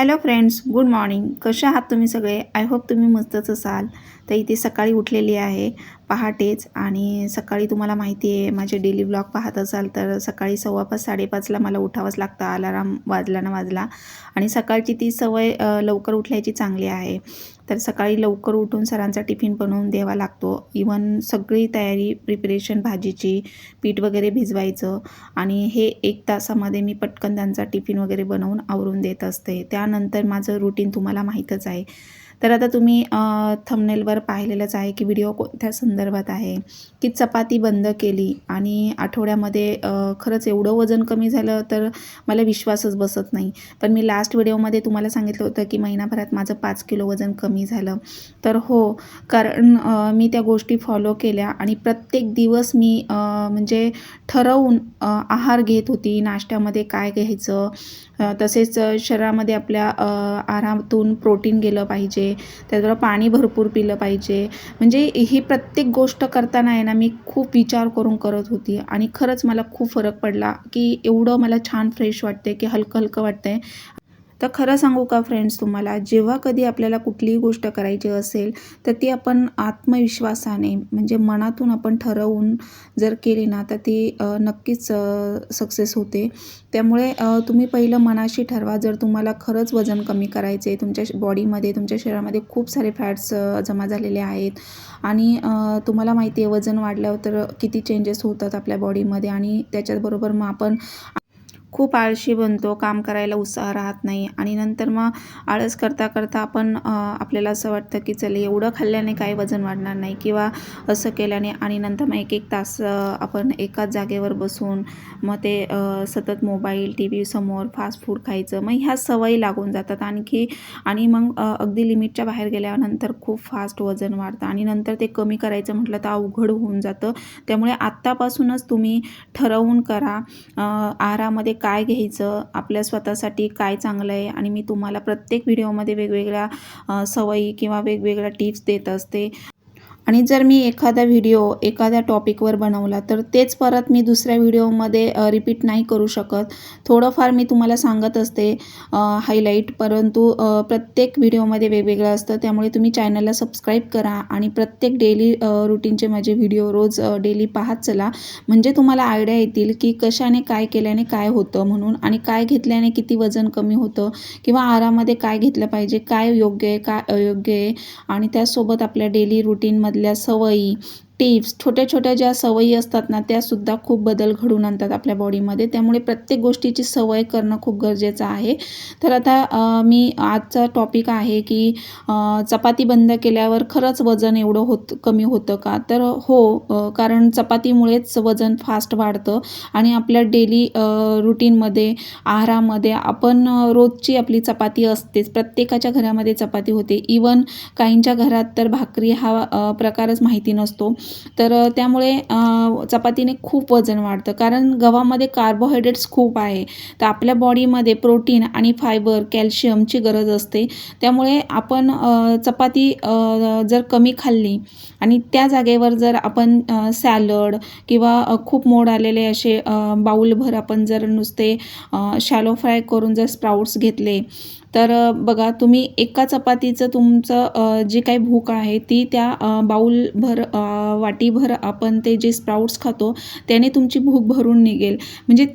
Hello friends good morning कसे आहात तुम्ही सगळे? आय होप तुम्ही मस्तच असाल. तर इथे सकाळी उठलेली आहे. पहाटेच आणि सकाळी तुम्हाला माहिती आहे माझे डेली ब्लॉग पाहत असाल तर सकाळी सव्वापाच साडेपाचला मला उठावंच लागतं अलाराम वाजला ना वाजला. आणि सकाळची ती सवय लवकर उठल्याची चांगली आहे. तर सकाळी लवकर उठून सरांचा टिफिन बनवून द्यावा लागतो. इवन सगळी तयारी प्रिपरेशन भाजीची पीठ वगैरे भिजवायचं. आणि हे एक तासामध्ये मी पटकन त्यांचा टिफिन वगैरे बनवून आवरून देत असते. त्यानंतर माझं रुटीन तुम्हाला माहीतच आहे. तर आता तुम्ही थंबनेलवर पाहिलेलंच आहे की व्हिडिओ कोणत्या संदर्भात आहे की चपाती बंद केली आणि आठवड्यामध्ये खरंच एवढं वजन कमी झालं तर मला विश्वासच बसत नाही. पण मी लास्ट व्हिडिओमध्ये तुम्हाला सांगितलं होतं की महिनाभरात माझं पाच किलो वजन कमी झालं. तर हो कारण मी त्या गोष्टी फॉलो केल्या आणि प्रत्येक दिवस मी म्हणजे ठरवून आहार घेत होती नाश्त्यामध्ये काय घ्यायचं तसेच शरीरामध्ये आपल्या आरामातून आहारातून प्रोटीन गेलं पाहिजे त्याचबरोबर पाणी भरपूर पिलं पाहिजे. म्हणजे ही प्रत्येक गोष्ट करताना आहे ना मी खूप विचार करून करत होती आणि खरंच मला खूप फरक पडला की एवढं मला छान फ्रेश वाटते की हलकं हलकं वाटतंय. तर खरं सांगू का फ्रेंड्स तुम्हाला जेव्हा कधी आपल्याला कुठलीही गोष्ट करायची असेल तर ती आपण आत्मविश्वासाने म्हणजे मनातून आपण ठरवून जर केली ना तर ती नक्कीच सक्सेस होते. त्यामुळे तुम्ही पहिलं मनाशी ठरवा. जर तुम्हाला खरंच वजन कमी करायचे तुमच्या बॉडीमध्ये तुमच्या शरीरामध्ये खूप सारे फॅट्स जमा झालेले आहेत आणि तुम्हाला माहिती आहे वजन वाढल्यावर तर किती चेंजेस होतात आपल्या बॉडीमध्ये आणि त्याच्याबरोबर मग आपण खूप आळशी बनतो काम करायला उत्साह राहत नाही आणि नंतर मग आळस करता करता आपण आपल्याला असं वाटतं की चल एवढं खाल्ल्याने काही वजन वाढणार नाही किंवा असं केल्याने आणि नंतर मग एक एक तास आपण एकाच जागेवर बसून मग ते सतत मोबाईल टी व्ही समोर फास्ट फूड खायचं मग ह्या सवयी लागून जातात आणखी आणि मग अगदी लिमिटच्या बाहेर गेल्यानंतर खूप फास्ट वजन वाढतं आणि नंतर ते कमी करायचं म्हटलं तर अवघड होऊन जातं. त्यामुळे आत्तापासूनच तुम्ही ठरवून करा आहारामध्ये काय घ्यायचं आपल्या स्वतःसाठी काय चांगलं आहे आणि मी तुम्हाला प्रत्येक व्हिडिओमध्ये वेगवेगळ्या सवयी किंवा वेगवेगळ्या टिप्स देत असते. आणि जर मी एखादा व्हिडिओ एखाद्या टॉपिकवर बनवला तर तेच परत मी दुसऱ्या व्हिडिओमध्ये रिपीट नाही करू शकत. थोडंफार मी तुम्हाला सांगत असते हायलाईट परंतु प्रत्येक व्हिडिओमध्ये वेगवेगळं असतं. त्यामुळे तुम्ही चॅनलला सबस्क्राईब करा आणि प्रत्येक डेली रुटीनचे माझे व्हिडिओ रोज डेली पाहत चला. म्हणजे तुम्हाला आयडिया येतील की कशाने काय केल्याने काय होतं म्हणून आणि काय घेतल्याने किती वजन कमी होतं किंवा आहारामध्ये काय घेतलं पाहिजे काय योग्य आहे काय अयोग्य आहे. आणि त्याचसोबत आपल्या डेली रुटीनमधल्या सवयी टिप्स छोट्या छोट्या ज्या सवयी असतात ना त्यासुद्धा खूप बदल घडून आणतात आपल्या बॉडीमध्ये. त्यामुळे प्रत्येक गोष्टीची सवय करणं खूप गरजेचं आहे. तर आता मी आजचा टॉपिक आहे की चपाती बंद केल्यावर खरंच वजन एवढं होत कमी होतं का? तर हो कारण चपातीमुळेच वजन फास्ट वाढतं आणि आपल्या डेली रुटीनमध्ये आहारामध्ये आपण रोजची आपली चपाती असतेच. प्रत्येकाच्या घरामध्ये चपाती होते. इवन काहींच्या घरात तर भाकरी हा प्रकारच माहिती नसतो. तर त्यामुळे चपातीने खूप वजन वाढतं. कारण गव्हामध्ये कार्बोहायड्रेट्स खूप आहे. तर आपल्या बॉडीमध्ये प्रोटीन आणि फायबर कॅल्शियमची गरज असते. त्यामुळे आपण चपाती जर कमी खाल्ली आणि त्या जागेवर जर आपण सॅलड किंवा खूप मोड आलेले असे बाऊलभर आपण जर नुसते शॅलो फ्राय करून जर स्प्राउट्स घेतले तर बघा तुम्ही एका चपातीचं तुमचं जी काही भूक आहे ती त्या बाऊलभर वाटीभर आपण ते जे स्प्राउट्स खातो त्याने तुमची भूक भरून निघेल. म्हणजे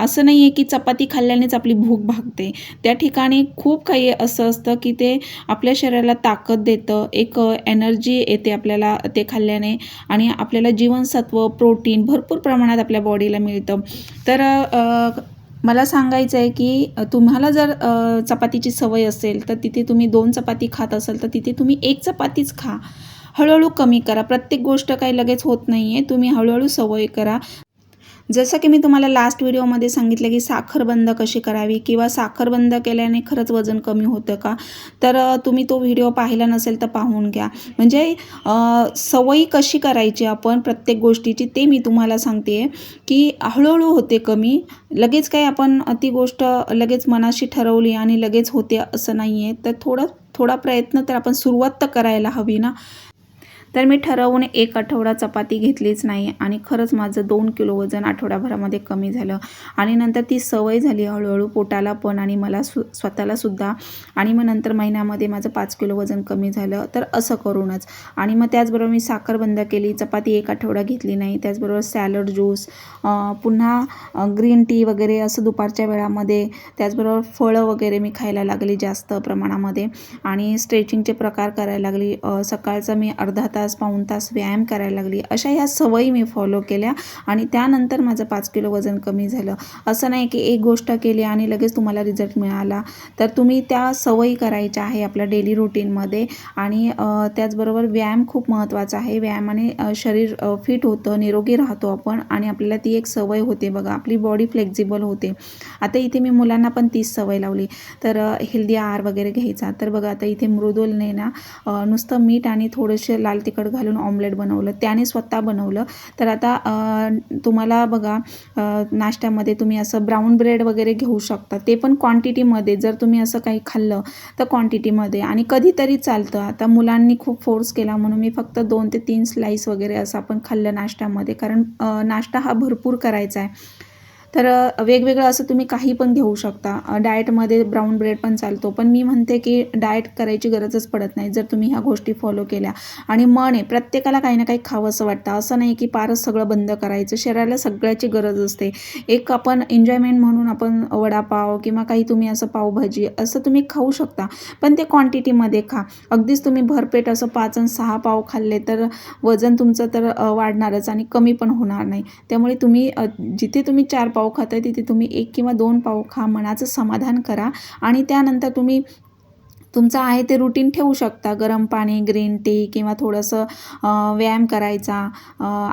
असं नाही आहे की चपाती खाल्ल्यानेच आपली भूक भागते. त्या ठिकाणी खूप काही असं असतं की ते आपल्या शरीराला ताकद देतं एक एनर्जी येते आपल्याला ते खाल्ल्याने आणि आपल्याला जीवनसत्व प्रोटीन भरपूर प्रमाणात आपल्या बॉडीला मिळतं. तर मला सांगायचं आहे की तुम्हाला जर चपातीची सवय असेल तर तिथे तुम्ही दोन चपाती खात असाल तर तिथे तुम्ही एक चपातीच खा. हळूहळू कमी करा. प्रत्येक गोष्ट काही लगेच होत नाही आहे तुम्ही हळूहळू सवय करा. जसं की मी तुम्हाला लास्ट व्हिडिओमध्ये सांगितलं की साखर बंद कशी करावी किंवा साखर बंद केल्याने खरंच वजन कमी होतं का? तर तुम्ही तो व्हिडिओ पाहिला नसेल तर पाहून घ्या. म्हणजे सवयी कशी करायची आपण प्रत्येक गोष्टीची ते मी तुम्हाला सांगते की हळूहळू होते कमी. लगेच काही आपण ती गोष्ट लगेच मनाशी ठरवली आणि लगेच होते असं नाही आहे तर थोडं थोडा प्रयत्न तर आपण सुरुवात तर करायला हवी ना. तर मी ठरवून एक आठवडा चपाती घेतलीच नाही आणि खरंच माझं दोन किलो वजन आठवड्याभरामध्ये कमी झालं. आणि नंतर ती सवय झाली हळूहळू पोटाला पण आणि मला सु स्वतःला सुद्धा. आणि मग नंतर महिन्यामध्ये माझं पाच किलो वजन कमी झालं तर असं करूनच. आणि मग त्याचबरोबर मी साखर बंद केली चपाती एक आठवडा घेतली नाही. त्याचबरोबर सॅलड ज्यूस पुन्हा ग्रीन टी वगैरे असं दुपारच्या वेळामध्ये. त्याचबरोबर फळं वगैरे मी खायला लागली जास्त प्रमाणामध्ये. आणि स्ट्रेचिंगचे प्रकार करायला लागली. सकाळचा मी अर्धा तास तास पाऊण तास व्यायाम करायला लागली. अशा ह्या सवयी मी फॉलो केल्या आणि त्यानंतर माझं पाच किलो वजन कमी झालं. असं नाही की एक गोष्ट केली आणि लगेच तुम्हाला रिझल्ट मिळाला. तर तुम्ही त्या सवयी करायच्या आहे आपल्या डेली रुटीनमध्ये आणि त्याचबरोबर व्यायाम खूप महत्त्वाचा आहे. व्यायामाने शरीर फिट होतं निरोगी राहतो आपण आणि आपल्याला ती एक सवय होते बघा. आपली बॉडी फ्लेक्झिबल होते. आता इथे मी मुलांना पण तीच सवय लावली. तर हेल्दी आहार वगैरे घ्यायचा. तर बघा आता इथे मृदुलने ना नुसतं मीठ आणि थोडेसे लाल तिखट घालून ऑमलेट बनवलं त्याने स्वतः बनवलं. तर आता तुम्हाला बघा नाश्त्यामध्ये तुम्ही असं ब्राऊन ब्रेड वगैरे घेऊ शकता. ते पण क्वांटिटीमध्ये जर तुम्ही असं काही खाल्लं तर क्वांटिटीमध्ये आणि कधीतरी चालतं. आता मुलांनी खूप फोर्स केला म्हणून मी फक्त दोन ते तीन स्लाईस वगैरे असं आपण खाल्लं नाश्त्यामध्ये. कारण नाश्ता हा भरपूर करायचा आहे. तर वेगवेगळं असं तुम्ही काही पण घेऊ शकता. डाएटमध्ये ब्राऊन ब्रेड पण चालतो. पण मी म्हणते की डाएट करायची गरजच पडत नाही जर तुम्ही ह्या गोष्टी फॉलो केल्या. आणि मन आहे प्रत्येकाला काही ना काही खावं असं वाटतं. असं नाही की पारच सगळं बंद करायचं. शरीराला सगळ्याची गरज असते. एक आपण एन्जॉयमेंट म्हणून आपण वडापाव किंवा काही तुम्ही असं पावभाजी असं तुम्ही खाऊ शकता. पण ते क्वांटिटीमध्ये खा. अगदीच तुम्ही भरपेट असं पाच आणि सहा पाव खाल्ले तर वजन तुमचं तर वाढणारच आणि कमी पण होणार नाही. त्यामुळे तुम्ही जिथे तुम्ही चार पाव आहे तिथे तुम्ही एक किंवा दोन पाव खा मनाचं समाधान करा. आणि त्यानंतर तुम्ही तुमचं आहे ते रुटीन ठेवू शकता. गरम पाणी ग्रीन टी किंवा थोडंसं व्यायाम करायचा.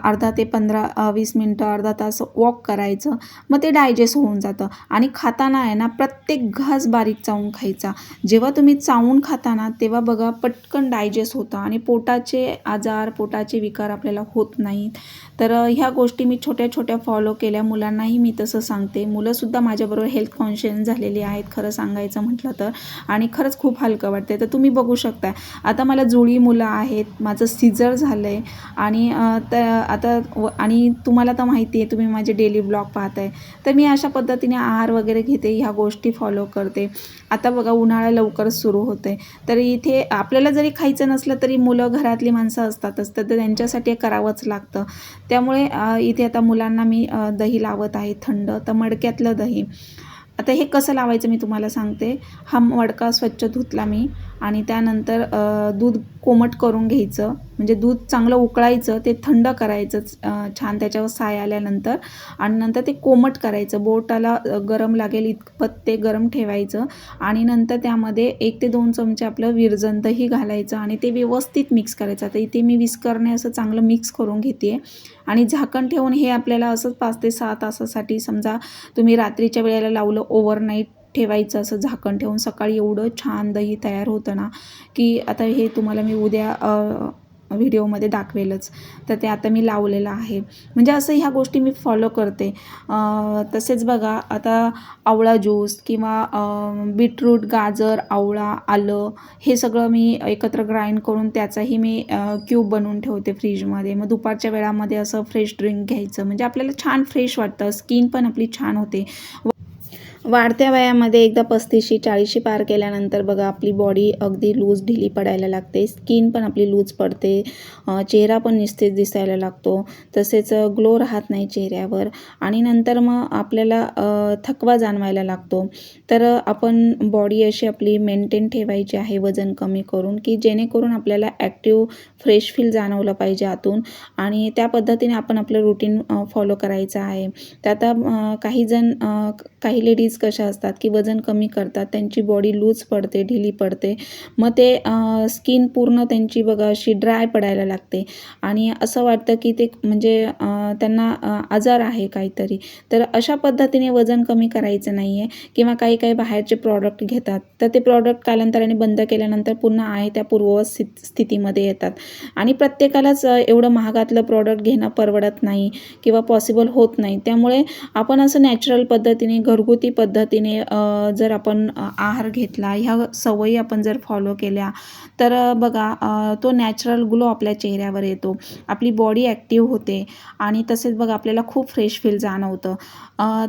अर्धा ते पंधरा वीस मिनटं अर्धा तास वॉक करायचं. मग ते डायजेस्ट होऊन जातं. आणि खाताना आहे ना प्रत्येक घास बारीक चावून खायचा. जेव्हा तुम्ही चावून खाताना तेव्हा बघा पटकन डायजेस्ट होतं. आणि पोटाचे आजार पोटाचे विकार आपल्याला होत नाहीत. तर ह्या गोष्टी मी छोट्या छोट्या फॉलो केल्या. मुलांनाही मी तसं सांगते. मुलंसुद्धा माझ्याबरोबर हेल्थ कॉन्शियस झालेली आहेत खरं सांगायचं म्हटलं तर. आणि खरंच खूप हलकं वाटते तर तुम्ही बघू शकता आता मला जुळी मुलं आहेत. माझं सिजर झालं आहे आणि तर आता आणि तुम्हाला तर माहिती आहे तुम्ही माझे डेली ब्लॉग पाहताय. तर मी अशा पद्धतीने आहार वगैरे घेते ह्या गोष्टी फॉलो करते. आता बघा उन्हाळा लवकर सुरू होते तर इथे आपल्याला जरी खायचं नसलं तरी मुलं घरातली माणसं असतातच. तर त्यांच्यासाठी करावंच लागतं. त्यामुळे इथे आता मुलांना मी दही लावत आहे थंड. तर मडक्यातलं दही. आता हे कसं लावायचं मी तुम्हाला सांगते. हा मडका स्वच्छ धुतला मी. आणि त्यानंतर दूध कोमट करून घ्यायचं. म्हणजे दूध चांगलं उकळायचं ते थंड करायचं छान त्याच्यावर साय आल्यानंतर. आणि नंतर ते कोमट करायचं. बोटाला गरम लागेल इतपत ते गरम ठेवायचं. आणि नंतर त्यामध्ये एक ते दोन चमचे आपलं विरजंतही घालायचं आणि ते व्यवस्थित मिक्स करायचं. आता इथे मी विस्करणे असं चांगलं मिक्स करून घेते. आणि झाकण ठेवून हे आपल्याला असंच पाच ते सहा तासासाठी समजा तुम्ही रात्रीच्या वेळेला लावलं ओव्हरनाईट ठेवायचं असं झाकण ठेवून सकाळी एवढं छान दही तयार होतं ना की आता हे तुम्हाला मी उद्या व्हिडिओमध्ये दाखवेलच. तर ते आता मी लावलेलं आहे. म्हणजे असं ह्या गोष्टी मी फॉलो करते. तसेच बघा आता आवळा ज्यूस किंवा बीटरूट गाजर आवळा आलं हे सगळं मी एकत्र ग्राइंड करून त्याचाही मी क्यूब बनवून ठेवते फ्रीजमध्ये मग दुपारच्या वेळामध्ये असं फ्रेश ड्रिंक घ्यायचं. म्हणजे आपल्याला छान फ्रेश वाटतं. स्किन पण आपली छान होते. वाढत्या वयामध्ये एकदा पस्तीसशी चाळीसशी पार केल्यानंतर बघा आपली बॉडी अगदी लूज ढिली पडायला लागते. स्किन पण आपली लूज पडते. चेहरा पण निस्तेज दिसायला लागतो. तसेच ग्लो राहत नाही चेहऱ्यावर. आणि नंतर मग आपल्याला थकवा जाणवायला लागतो. तर आपण बॉडी अशी आपली मेंटेन ठेवायची आहे वजन कमी करून की जेणेकरून आपल्याला ॲक्टिव्ह फ्रेश फील जाणवलं पाहिजे आतून. आणि त्या पद्धतीने आपण आपलं रुटीन फॉलो करायचं आहे. तर आता काही जण काही लेडीज कशा असतात की वजन कमी करतात त्यांची बॉडी लूज पडते ढिली पडते. मग ते स्किन पूर्ण त्यांची बघा अशी ड्राय पडायला लागते. आणि असं वाटतं की ते म्हणजे त्यांना आजार आहे काहीतरी. तर अशा पद्धतीने वजन कमी करायचं नाही आहे किंवा काही काही बाहेरचे प्रॉडक्ट घेतात. तर ते प्रॉडक्ट कालांतराने बंद केल्यानंतर पुन्हा आहे त्या पूर्ववत स्थितीमध्ये येतात. आणि प्रत्येकालाच एवढं महागातलं प्रॉडक्ट घेणं परवडत नाही किंवा पॉसिबल होत नाही. त्यामुळे आपण असं नॅचरल पद्धतीने घरगुती पद्धत पद्धतीने जर आपण आहार घेतला ह्या सवयी आपण जर फॉलो केल्या तर बघा तो नॅचरल ग्लो आपल्या चेहऱ्यावर येतो. आपली बॉडी ॲक्टिव्ह होते आणि तसेच बघा आपल्याला खूप फ्रेश फील जाणवतं.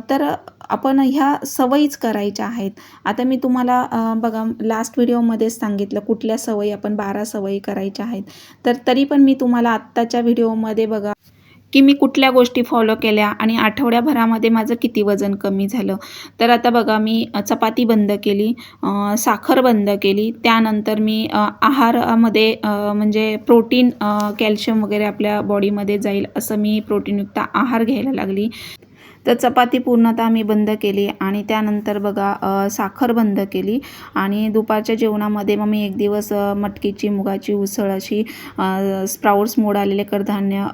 तर आपण ह्या सवयीच करायच्या आहेत. आता मी तुम्हाला बघा लास्ट व्हिडिओमध्येच सांगितलं कुठल्या सवयी आपण बारा सवयी करायच्या आहेत. तर तरी पण मी तुम्हाला आत्ताच्या व्हिडिओमध्ये बघा की मी कुठल्या गोष्टी फॉलो केल्या आणि आठवड्याभरामध्ये माझं किती वजन कमी झालं. तर आता बघा मी चपाती बंद केली साखर बंद केली. त्यानंतर मी आहारामध्ये म्हणजे प्रोटीन कॅल्शियम वगैरे आपल्या बॉडीमध्ये जाईल असं मी प्रोटीनयुक्त आहार घ्यायला लागली. तर चपाती पूर्णतः मी बंद केली आणि त्यानंतर बघा साखर बंद केली. आणि दुपारच्या जेवणामध्ये मग मी एक दिवस मटकीची मुगाची उसळ अशी स्प्राउट्स मोड आलेले कडधान्य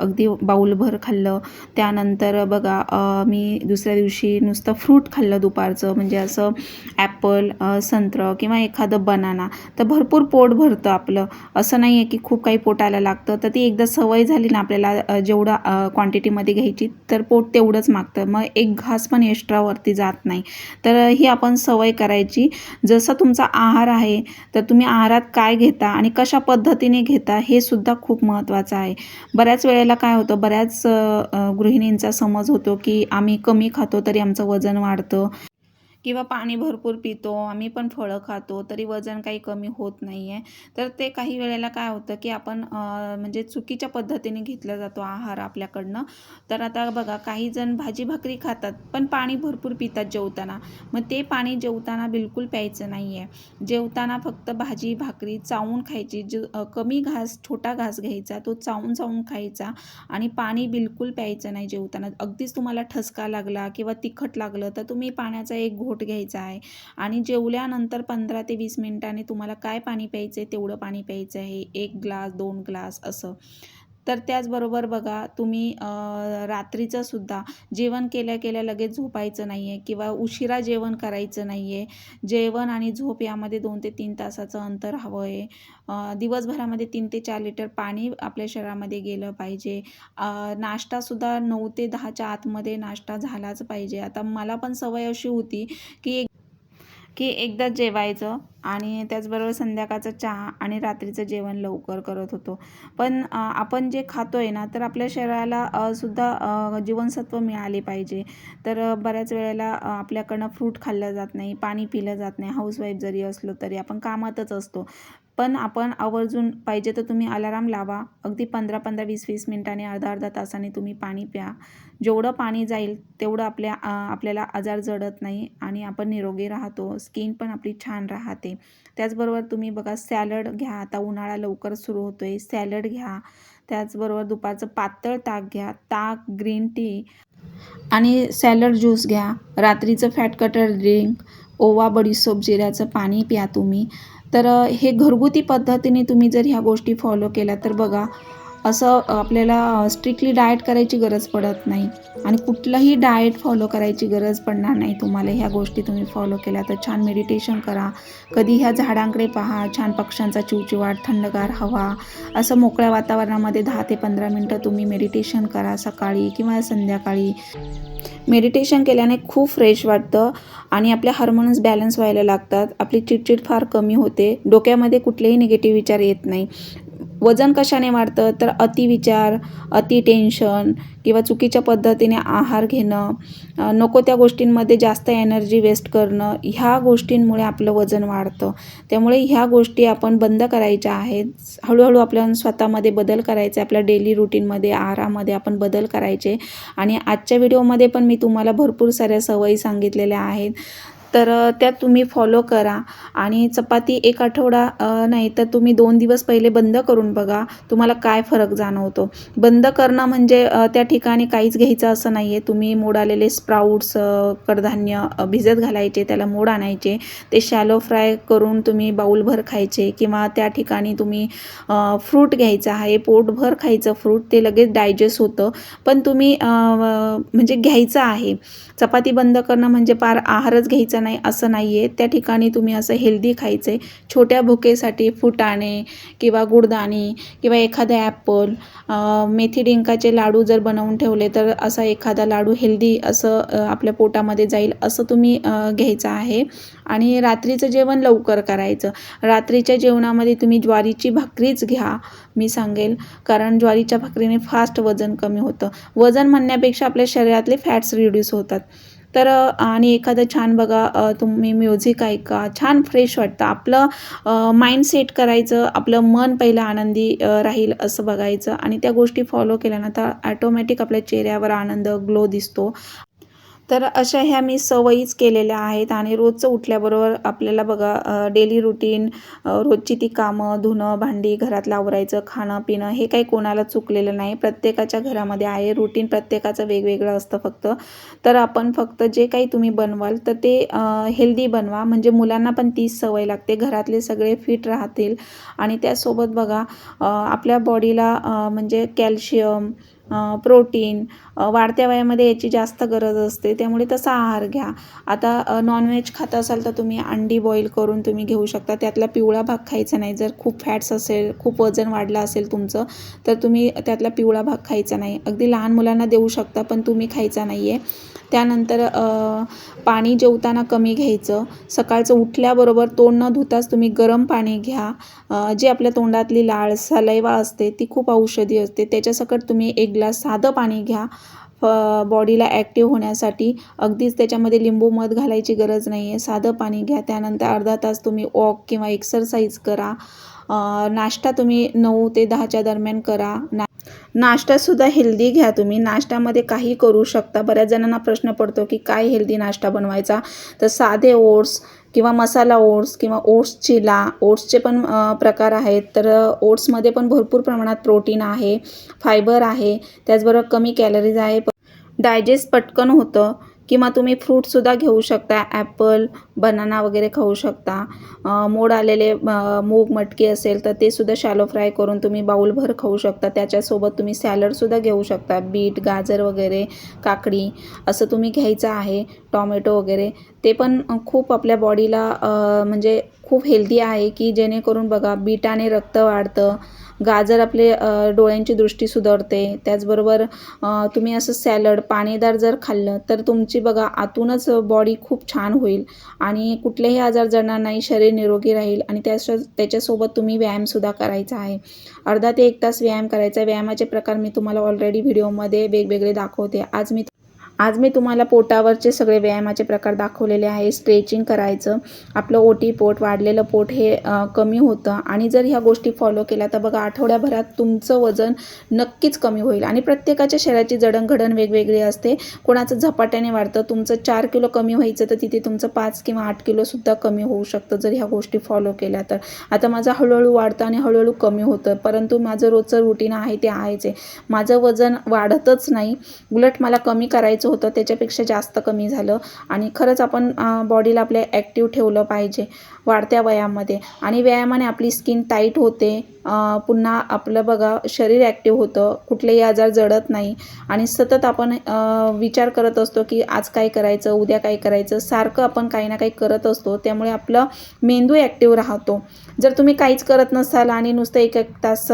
अगदी बाऊलभर खाल्लं. त्यानंतर बघा मी दुसऱ्या दिवशी नुसतं फ्रूट खाल्लं दुपारचं. म्हणजे असं ॲपल संत्र संत्रं किंवा एखादं बनाना. तर भरपूर पोट भरतं आपलं. असं नाही आहे की खूप काही पोटायला लागतं. तर ती एकदा सवय झाली ना आपल्याला जेवढं क्वांटिटीमध्ये घ्यायची तर पोट तेवढंच मागतं मग एक घास पण एक्स्ट्रावरती जात नाही. तर ही आपण सवय करायची. जसं तुमचा आहार आहे तर तुम्ही आहारात काय घेता आणि कशा पद्धतीने घेता हे सुद्धा खूप महत्त्वाचं आहे. बऱ्याच वेळेला काय होतं बऱ्याच गृहिणींचा समज होतो की आम्ही कमी खातो तरी आमचं वजन वाढतं. किंवा पाणी भरपूर पितो आम्ही पण फळं खातो तरी वजन काही कमी होत नाही आहे तर ते काही वेळेला काय होतं की आपण म्हणजे चुकीच्या पद्धतीने घेतला जातो आहार आपल्याकडनं. तर आता बघा काही जण भाजी भाकरी खातात पण पाणी भरपूर पितात जेवताना. मग ते पाणी जेवताना बिलकुल प्यायचं नाही आहे जेवताना फक्त भाजी भाकरी चावून खायची. जो कमी घास छोटा घास घ्यायचा तो चावून चावून खायचा आणि पाणी बिलकुल प्यायचं नाही जेवताना. अगदीच तुम्हाला ठसका लागला किंवा तिखट लागलं तर तुम्ही पाण्याचा एक घोट घ्यायचा आहे. आणि जेवल्यानंतर पंधरा ते वीस मिनिटांनी तुम्हाला काय पाणी प्यायचं आहे तेवढं पाणी प्यायचं आहे. एक ग्लास दोन ग्लास असं. तर त्याचबरोबर बघा तुम्ही रात्रीचं सुद्धा जेवण केल्या केल्या लगेच झोपायचं नाही आहे किंवा उशिरा जेवण करायचं नाही आहे जेवण आणि झोप यामध्ये दोन ते तीन तासाचं अंतर हवं आहे दिवसभरामध्ये तीन ते चार लिटर पाणी आपल्या शरीरामध्ये गेलं पाहिजे. नाश्तासुद्धा नऊ ते दहाच्या आतमध्ये नाश्ता झालाच पाहिजे. आता मला पण सवय अशी होती की एक की एकदाच जेवायचं आणि त्याचबरोबर संध्याकाळचा चहा आणि रात्रीचं जेवण लवकर करत होतो. पण आपण जे खातो आहे ना तर आपल्या शरीराला सुद्धा जीवनसत्व मिळाले पाहिजे. तर बऱ्याच वेळेला आपल्याकडनं फ्रूट खाल्लं जात नाही पाणी पिलं जात नाही. हाऊसवाईफ जरी असलो तरी आपण कामातच असतो. पण आपण आवर्जून पाहिजे तर तुम्ही अलाराम लावा. अगदी पंधरा पंधरा वीस वीस मिनिटांनी अर्धा अर्धा तासाने तुम्ही पाणी प्या. जेवढं पाणी जाईल तेवढं आपल्या आपल्याला आजार जडत नाही आणि आपण निरोगी राहतो. स्किन पण आपली छान राहते. त्याचबरोबर तुम्ही बघा सॅलड घ्या. आता उन्हाळा लवकर सुरू होतो आहे सॅलड घ्या. त्याचबरोबर दुपारचं पातळ ताक घ्या. ताक ग्रीन टी आणि सॅलड ज्यूस घ्या. रात्रीचं फॅट कटर ड्रिंक ओवा बडीसोप जिऱ्याचं पाणी प्या तुम्ही. तर हे घरगुती पद्धतीने तुम्ही जर ह्या गोष्टी फॉलो केल्या तर बघा असं आपल्याला स्ट्रिक्टली डाएट करायची गरज पडत नाही. आणि कुठलंही डाएट फॉलो करायची गरज पडणार नाही तुम्हाला. ह्या गोष्टी तुम्ही फॉलो केल्या तर छान मेडिटेशन करा. कधी ह्या झाडांकडे पहा. छान पक्ष्यांचा चिवचिवाट थंडगार हवा. असं मोकळ्या वातावरणामध्ये दहा ते पंधरा मिनटं तुम्ही मेडिटेशन करा सकाळी किंवा संध्याकाळी. मेडिटेशन केल्याने खूप फ्रेश वाटतं आणि आपले हार्मोन्स बॅलन्स व्हायला लागतात. आपली चिडचिड फार कमी होते. डोक्यामध्ये कुठलेही निगेटिव्ह विचार येत नाही. वजन कशाने वाढतं? तर अतिविचार अति टेन्शन किंवा चुकीच्या पद्धतीने आहार घेणं नको त्या गोष्टींमध्ये जास्त एनर्जी वेस्ट करणं ह्या गोष्टींमुळे आपलं वजन वाढतं. त्यामुळे ह्या गोष्टी आपण बंद करायच्या आहेत. हळूहळू आपल्या स्वतःमध्ये बदल करायचे आपल्या डेली रुटीनमध्ये आहारामध्ये आपण बदल करायचे. आणि आजच्या व्हिडिओमध्ये पण मी तुम्हाला भरपूर साऱ्या सवयी सांगितलेल्या आहेत. तर त्या तुम्ही फॉलो करा. आणि चपाती एक आठवडा नाही तर तुम्ही दोन दिवस पहिले बंद करून बघा. तुम्हाला काय फरक जाणवतो? बंद करणं म्हणजे त्या ठिकाणी काहीच घ्यायचं असं नाही आहे तुम्ही मोड आलेले स्प्राऊट्स कडधान्य भिजत घालायचे त्याला मोड आणायचे. ते शॅलो फ्राय करून तुम्ही बाऊलभर खायचे किंवा त्या ठिकाणी तुम्ही फ्रूट घ्यायचं आहे. पोटभर खायचं फ्रूट ते लगेच डायजेस्ट होतं. पण तुम्ही म्हणजे घ्यायचं आहे. चपाती बंद करणं म्हणजे पार आहारच घ्यायचा खायचं नाही असं नाही आहे त्या ठिकाणी तुम्ही असं हेल्दी खायचं आहे छोट्या भुकेसाठी फुटाणे किंवा गुडदाणी किंवा एखादं ॲपल मेथी डिंकाचे लाडू जर बनवून ठेवले तर असा एखादा लाडू हेल्दी असं आपल्या पोटामध्ये जाईल असं तुम्ही घ्यायचं आहे. आणि रात्रीचं जेवण लवकर करायचं. रात्रीच्या जेवणामध्ये तुम्ही ज्वारीची भाकरीच घ्या मी सांगेल. कारण ज्वारीच्या भाकरीने फास्ट वजन कमी होतं. वजन म्हणण्यापेक्षा आपल्या शरीरातले फॅट्स रिड्यूस होतात. तर आणि एखादं छान बघा तुम्ही म्युझिक ऐका छान फ्रेश वाटतं. आपलं माइंड सेट करायचं आपलं मन पहिलं आनंदी राहील असं बघायचं. आणि त्या गोष्टी फॉलो केल्यानंतर ॲटोमॅटिक आपल्या चेहऱ्यावर आनंद ग्लो दिसतो. तर अशा ह्या मी सवयीच केलेल्या आहेत आणि रोजचं उठल्याबरोबर आपल्याला बघा डेली रुटीन रोजची ती कामं धुणं भांडी घरात लावरायचं खाणं पिणं हे काही कोणाला चुकलेलं नाही. प्रत्येकाच्या घरामध्ये आहे. रुटीन प्रत्येकाचं वेगवेगळं असतं फक्त. तर आपण फक्त जे काही तुम्ही बनवाल तर ते हेल्दी बनवा. म्हणजे मुलांना पण तीच सवय लागते. घरातले सगळे फिट राहतील. आणि त्यासोबत बघा आपल्या बॉडीला म्हणजे कॅल्शियम प्रोटीन वाढत्या वयामध्ये याची जास्त गरज असते त्यामुळे तसा आहार घ्या. आता नॉनव्हेज खात असाल तर तुम्ही अंडी बॉईल करून तुम्ही घेऊ शकता. त्यातला पिवळा भाग खायचा नाही. जर खूप फॅट्स असेल खूप वजन वाढलं असेल तुमचं तर तुम्ही त्यातला पिवळा भाग खायचा नाही. अगदी लहान मुलांना देऊ शकता पण तुम्ही खायचा नाही आहे त्यानंतर पाणी जेवताना कमी घ्यायचं. सकाळचं उठल्याबरोबर तोंड न धुताच तुम्ही गरम पाणी घ्या. जे जी आपल्या तोंडातली लाळ सलैवा असते ती खूप औषधी असते. त्याच्यासकट तुम्ही एक ग्लास साधं पाणी घ्या. बॉडीला ॲक्टिव्ह होण्यासाठी अगदीच त्याच्यामध्ये लिंबू मध घालायची गरज नाही आहे साधं पाणी घ्या. त्यानंतर अर्धा तास तुम्ही वॉक किंवा एक्सरसाइज करा. नाश्ता तुम्ही नऊ ते दहाच्या दरम्यान करा. ना नाश्तासुद्धा हेल्दी घ्या तुम्ही. नाश्त्यामध्ये काही करू शकता. बऱ्याच जणांना प्रश्न पडतो की काय हेल्दी नाश्ता बनवायचा? तर साधे ओट्स किंवा मसाला ओट्स किंवा ओट्स चिला. ओट्सचे पण प्रकार आहेत. तर ओट्समध्ये पण भरपूर प्रमाणात प्रोटीन आहे फायबर आहे. त्याचबरोबर कमी कॅलरीज आहे. डायजेस्ट पटकन होतं. किंवा तुम्ही फ्रूटसुद्धा घेऊ शकता ॲपल बनाना वगैरे खाऊ शकता. मोड आलेले मूग मटकी असेल तर ते सुद्धा शॅलो फ्राय करून तुम्ही बाऊलभर खाऊ शकता. त्याच्यासोबत तुम्ही सॅलडसुद्धा घेऊ शकता. बीट गाजर वगैरे काकडी असं तुम्ही घ्यायचं आहे. टॉमॅटो वगैरे. ते पण खूप आपल्या बॉडीला म्हणजे खूप हेल्दी आहे की जेणेकरून बघा बीटाने रक्त वाढतं. गाजर आपले डोळ्यांची दृष्टी सुधारते. त्याचबरोबर तुम्ही असं सॅलड पाणीदार जर खाल्लं तर तुमची बघा आतूनच बॉडी खूप छान होईल आणि कुठलेही आजार जाणार नाही शरीर निरोगी राहील आणि त्याच्या त्याच्यासोबत तुम्ही व्यायामसुद्धा करायचा आहे. अर्धा ते एक तास व्यायाम करायचा व्यायामाचे प्रकार मी तुम्हाला ऑलरेडी व्हिडिओमध्ये वेगवेगळे दाखवते. आज मी आज मी तुम्हाला पोटावरचे सगळे व्यायामाचे प्रकार दाखवलेले आहे. स्ट्रेचिंग करायचं आपलं ओटी पोट वाढलेलं पोट हे कमी होतं. आणि जर ह्या गोष्टी फॉलो केल्या तर बघा आठवड्याभरात तुमचं वजन नक्कीच कमी होईल. आणि प्रत्येकाच्या शरीराची जडणघडण वेगवेगळी असते. कोणाचं झपाट्याने वाढतं तुमचं चार किलो कमी व्हायचं तर तिथे तुमचं पाच किंवा आठ किलोसुद्धा कमी होऊ शकतं जर ह्या गोष्टी फॉलो केल्या तर. आता माझं हळूहळू वाढतं आणि हळूहळू कमी होतं. परंतु माझं रोजचं रुटीन आहे ते आहेच आहे. माझं वजन वाढतच नाही. उलट मला कमी करायचं होतं त्याच्यापेक्षा जास्त कमी झालं. आणि खरंच आपण बॉडीला आपल्या ॲक्टिव्ह ठेवलं पाहिजे. वाढत्या वयामध्ये. आणि व्यायामाने आपली स्किन टाईट होते. पुन्हा आपलं बघा शरीर ॲक्टिव्ह होतं. कुठलेही आजार जडत नाही. आणि सतत आपण विचार करत असतो की आज काय करायचं उद्या काय करायचं. सारखं आपण काही ना काही करत असतो. त्यामुळे आपलं मेंदू ॲक्टिव्ह राहतो. जर तुम्ही काहीच करत नसाल आणि नुसतं एक एक तास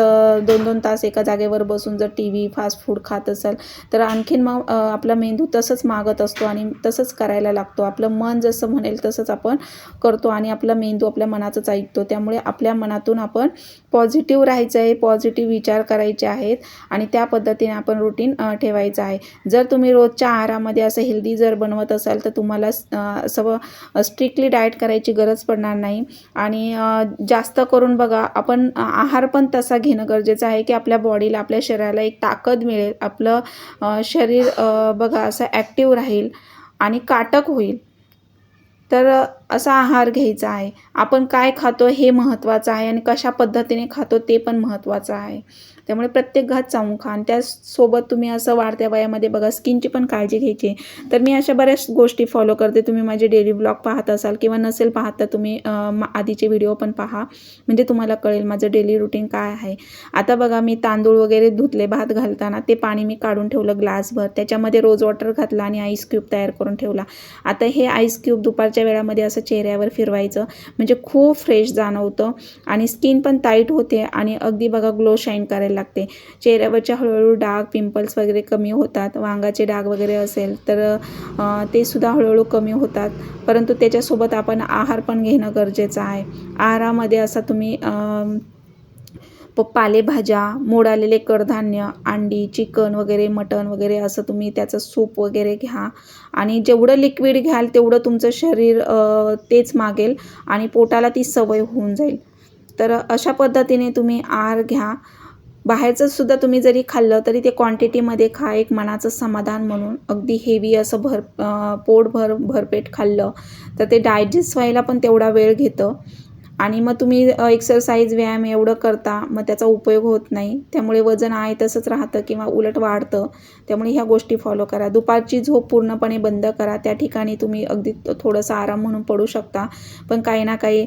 दोन दोन तास एका जागेवर बसून जर टी व्ही फास्ट फूड खात असाल तर आणखीन मग आपला मेंदू तसंच मागत असतो आणि तसंच करायला लागतो. आपलं मन जसं म्हणेल तसंच आपण करतो आणि आपलं मेंदू आपल्या मनाचंच ऐकतो. त्यामुळे आपल्या मनातून आपण पॉझिटिव्ह राहायचं आहे पॉझिटिव्ह विचार करायचे आहेत आणि त्या पद्धतीने आपण रुटीन ठेवायचं आहे. जर तुम्ही रोजच्या आहारामध्ये असं हेल्दी जर बनवत असाल तर तुम्हाला अ, असं स्ट्रिक्टली डाएट करायची गरज पडणार नाही. आणि जास्त करून बघा आपण आहार पण तसा घेणं गरजेचं आहे की आपल्या बॉडीला आपल्या शरीराला एक ताकद मिळेल. आपलं शरीर बघा असं ॲक्टिव्ह राहील आणि काटक होईल. तर असा आहार घ्यायचा आहे. आपण काय खातो हे महत्त्वाचं आहे आणि कशा पद्धतीने खातो ते पण महत्त्वाचं आहे. त्यामुळे प्रत्येक घात चावून खा. आणि त्यासोबत तुम्ही असं वाढत्या वयामध्ये बघा स्किनची पण काळजी घ्यायची. आहे. तर मी अशा बऱ्याच गोष्टी फॉलो करते. तुम्ही माझे डेली ब्लॉग पाहत असाल किंवा नसेल पाहत तर तुम्ही आधीचे व्हिडिओ पण पहा. म्हणजे तुम्हाला कळेल माझं डेली रुटीन काय आहे. आता बघा मी तांदूळ वगैरे धुतले भात घालताना ते पाणी मी काढून ठेवलं ग्लासभर. त्याच्यामध्ये रोज वॉटर घातलं आणि आईस क्यूब तयार करून ठेवला. आता हे आईस क्यूब दुपारच्या वेळामध्ये असं चेहऱ्यावर फिरवायचं. म्हणजे खूप फ्रेश जाणवतं. आणि स्किन पण टाईट होते. आणि अगदी बघा ग्लो शाईन करायला लागते. चेहऱ्यावरच्या हळूहळू डाग पिंपल्स वगैरे कमी होतात. वांगाचे डाग वगैरे असेल तर ते सुद्धा हळूहळू कमी होतात. परंतु त्याच्यासोबत आपण आहार पण घेणं गरजेचं आहे. आहारामध्ये असा तुम्ही प पालेभाज्या मोड आलेले कडधान्य अंडी चिकन वगैरे मटण वगैरे असं तुम्ही त्याचं सूप वगैरे घ्या. आणि जेवढं लिक्विड घ्याल तेवढं तुमचं शरीर तेच मागेल आणि पोटाला ती सवय होऊन जाईल. तर अशा पद्धतीने तुम्ही आहार घ्या. बाहेरचं सुद्धा तुम्ही जरी खाल्लं तरी ते क्वांटिटीमध्ये खा एक मनाचं समाधान म्हणून. अगदी हेवी असं भर पोटभर पोट भर भरपेट खाल्लं तर ते डायजेस्ट व्हायला पण तेवढा वेळ घेतं. आणि मग तुम्ही एक्सरसाइज व्यायाम एवढं करता मग त्याचा उपयोग होत नाही. त्यामुळे वजन आहे तसंच राहतं किंवा उलट वाढतं. त्यामुळे ह्या गोष्टी फॉलो करा. दुपारची झोप पूर्णपणे बंद करा. त्या ठिकाणी तुम्ही अगदी थोडंसं आराम म्हणून पडू शकता. पण काही ना काही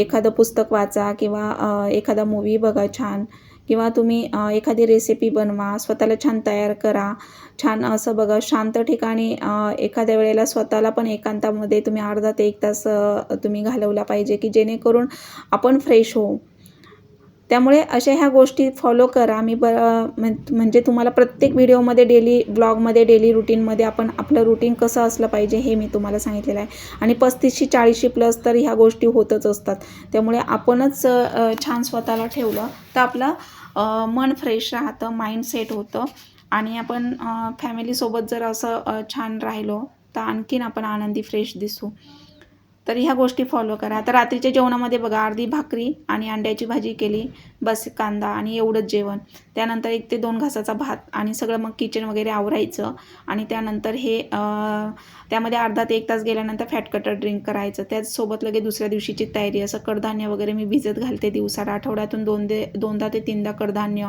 एखादं पुस्तक वाचा किंवा एखादा मूवी बघा छान. किंवा तुम्ही एखादी रेसिपी बनवा स्वतःला छान तयार करा. छान असं बघा शांत ठिकाणी एखाद्या वेळेला स्वतःला पण एकांतामध्ये तुम्ही अर्धा ते एक तास तुम्ही घालवला पाहिजे की जेणेकरून आपण फ्रेश होऊ. त्यामुळे अशा ह्या गोष्टी फॉलो करा. मी ब म्हणजे तुम्हाला प्रत्येक व्हिडिओमध्ये डेली ब्लॉगमध्ये डेली रुटीनमध्ये आपण आपलं रुटीन कसं असलं पाहिजे हे मी तुम्हाला सांगितलेलं आहे. आणि पस्तीसशे चाळीसशे प्लस तर ह्या गोष्टी होतच असतात. त्यामुळे आपणच छान स्वतःला ठेवलं तर आपलं मन फ्रेश राहतं माइंड सेट होतं. आणि आपण फॅमिलीसोबत जर असं छान राहिलो तर आणखीन आपण आनंदी फ्रेश दिसू. तर ह्या गोष्टी फॉलो करा. आता रात्रीच्या जेवणामध्ये बघा अर्धी भाकरी आणि अंड्याची भाजी केली बस कांदा आणि एवढंच जेवण. त्यानंतर एक ते दोन घासाचा भात आणि सगळं मग किचन वगैरे आवरायचं आणि त्यानंतर हे त्यामध्ये अर्धा ते एक तास गेल्यानंतर फॅट कटर ड्रिंक करायचं. त्याचसोबत लगेच दुसऱ्या दिवशीची तयारी असं कडधान्य वगैरे मी भिजत घालते दिवसाला. आठवड्यातून दोन दे दोनदा ते तीनदा कडधान्य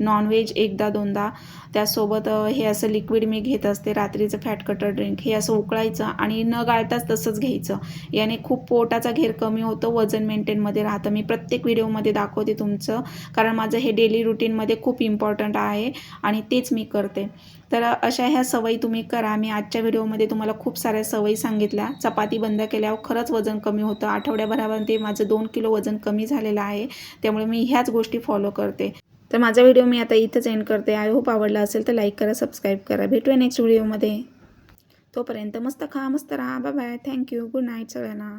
नॉनव्हेज एकदा दोनदा. त्यासोबत हे असं लिक्विड मी घेत असते रात्रीचं फॅट कटर ड्रिंक हे असं उकळायचं आणि न गाळताच तसंच घ्यायचं. याने खूप पोटाचा घेर कमी होतो वजन मेंटेनमध्ये राहतं. मी प्रत्येक व्हिडिओमध्ये दाखवते तुमचं कारण माझं हे डेली रुटीनमध्ये खूप इम्पॉर्टंट आहे आणि तेच मी करते. तर अशा ह्या सवयी तुम्ही करा. मी आजच्या व्हिडिओमध्ये तुम्हाला खूप साऱ्या सवयी सांगितल्या. चपाती बंद केल्यावर खरंच वजन कमी होतं. आठवड्याभरामध्ये माझं दोन किलो वजन कमी झालेलं आहे. त्यामुळे मी ह्याच गोष्टी फॉलो करते. तर माझा व्हिडिओ मी आता इथंच एंड करते. आय होप आवडला असेल तर लाईक करा सबस्क्राईब करा. भेटूया नेक्स्ट व्हिडिओमध्ये तोपर्यंत मस्त खा मस्त राहा. Bye bye thank you good night सगळ्यांना.